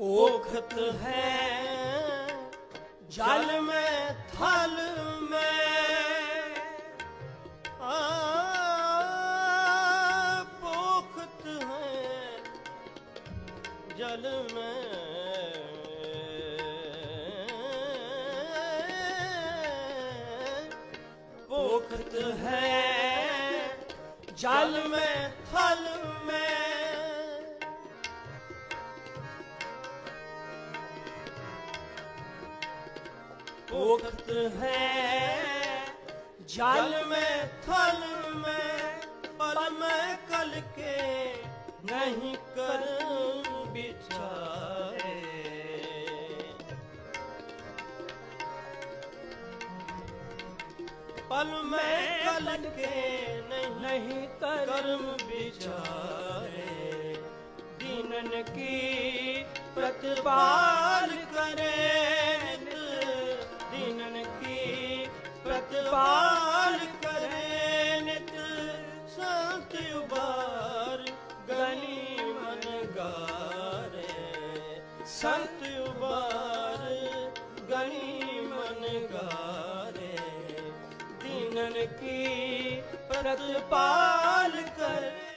ओखत है जल में थल में आ, पोखत है जल में पोखत है जल में थल में पोखत है जल में थल में पल में कल के नहीं कर बिचारे पल में कल के नहीं नहीं कर्म बिचारे दीनन की प्रतिपाल करे ਕਿਰਪਾਲ ਕਰੇ ਨਿਤ ਸੰਤ ਗਨੀ ਮਨ ਗਾਰੇ। ਸੰਤ ਉਬਾਰ, ਗਨੀ ਮਨ ਗਾਰੇ। ਦੀਨਨ ਕੀ ਪ੍ਰਤਪਾਲ ਕਰੇ।